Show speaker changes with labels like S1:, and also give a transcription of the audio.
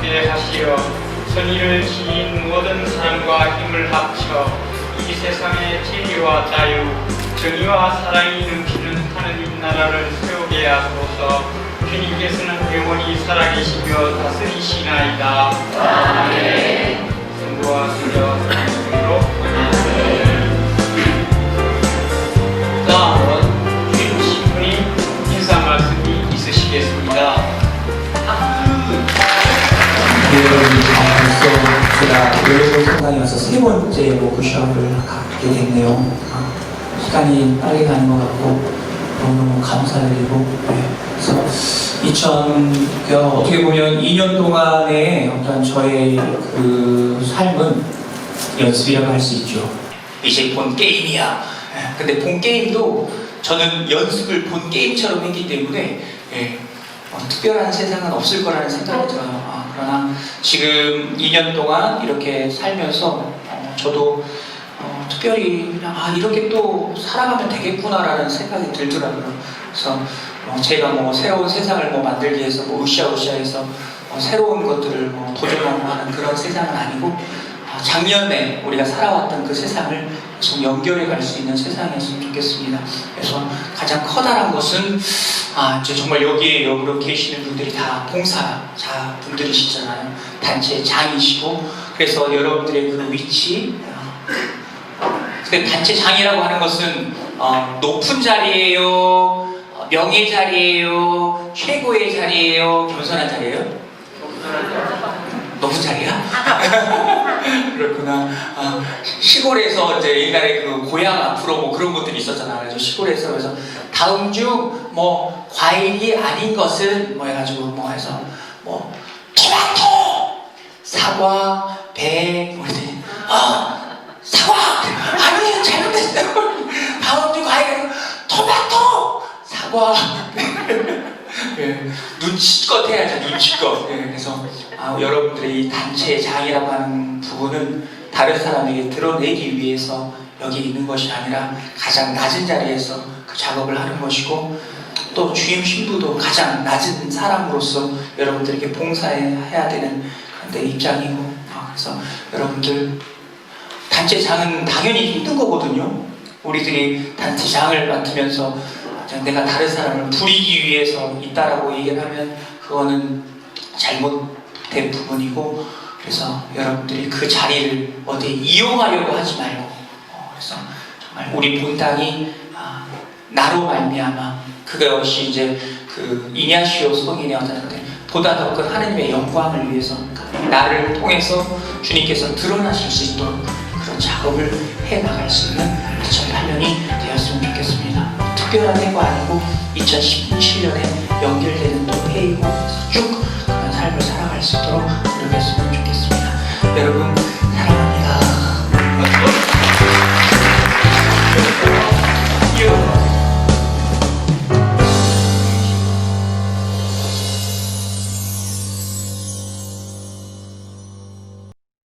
S1: 새롭게 하시어 선의를 지닌 모든 사람과 힘을 합쳐 이 세상의 진리와 자유, 정의와 사랑이 넘치는 하느님 나라를 세우게 하소서 주님께서는 영원히 살아계시며 다스리시나이다. 아멘. 성부와 성령
S2: 벌써 제가 외국 성당에 와서 세 번째 워크숍을 갖게 됐네요. 아, 시간이 빨리 가는 것 같고 너무너무 감사드리고 네. 그래서 2000그 어떻게 보면 2년 동안의 어떤 저의 그 삶은 연습이라고 할 수 있죠. 이제 본 게임이야. 예, 근데 본 게임도 저는 연습을 본 게임처럼 했기 때문에 예, 어, 특별한 세상은 없을 거라는 생각이 들어요. 아, 그러나 지금 2년 동안 이렇게 살면서 어, 저도 어, 특별히 그냥 아 이렇게 또 살아가면 되겠구나라는 생각이 들더라고요. 그래서 어, 제가 뭐 새로운 세상을 뭐 만들기 위해서 뭐 으쌰으쌰해서 어, 새로운 것들을 뭐 도전하고 하는 그런 세상은 아니고 아, 작년에 우리가 살아왔던 그 세상을 계속 연결해 갈 수 있는 세상이었으면 좋겠습니다. 그래서 가장 커다란 것은 아, 이제 정말 여기에 여기로 계시는 분들이 다 봉사자 분들이시잖아요. 단체 장이시고 그래서 여러분들의 그 위치 어, 근데 단체 장이라고 하는 것은 어, 높은 자리예요, 어, 명예 자리예요, 최고의 자리예요, 겸손한 자리예요? 높은 자리야? 그렇구나. 아, 시골에서 이제 옛날에 그 고향 앞으로 뭐 그런 것들이 있었잖아. 그래서 시골에서 그래서 다음 주뭐 과일이 아닌 것은 뭐 해가지고 뭐 해서 뭐 토마토, 사과, 배, 뭐 이제 아 사과 아니에요 잘못했어요. 다음 주 과일은 토마토, 사과. 예, 눈치껏 해야죠, 눈치껏. 예, 그래서 아, 여러분들의 이 단체의 장이라고 하는 부분은 다른 사람에게 드러내기 위해서 여기 있는 것이 아니라 가장 낮은 자리에서 그 작업을 하는 것이고 또 주임 신부도 가장 낮은 사람으로서 여러분들에게 봉사해야 되는 내 입장이고 아, 그래서 여러분들 단체장은 당연히 힘든 거거든요. 우리들이 단체장을 맡으면서 내가 다른 사람을 부리기 위해서 있다라고 얘기를 하면 그거는 잘못된 부분이고 그래서 여러분들이 그 자리를 어디 이용하려고 하지 말고 어, 그래서 정말 우리 본당이 아, 나로 말미암아 그것이 이제 그 이냐시오 성인의 어떤 보다 더 큰 하느님의 영광을 위해서 나를 통해서 주님께서 드러나실 수 있도록 그런 작업을 해 나갈 수 있는 2008년이 되었으면 좋겠습니다. 특별한 해가 아니고 2017년에 연결되는 또 해이고 쭉 그런 삶을 살아갈 수 있도록 노력했으면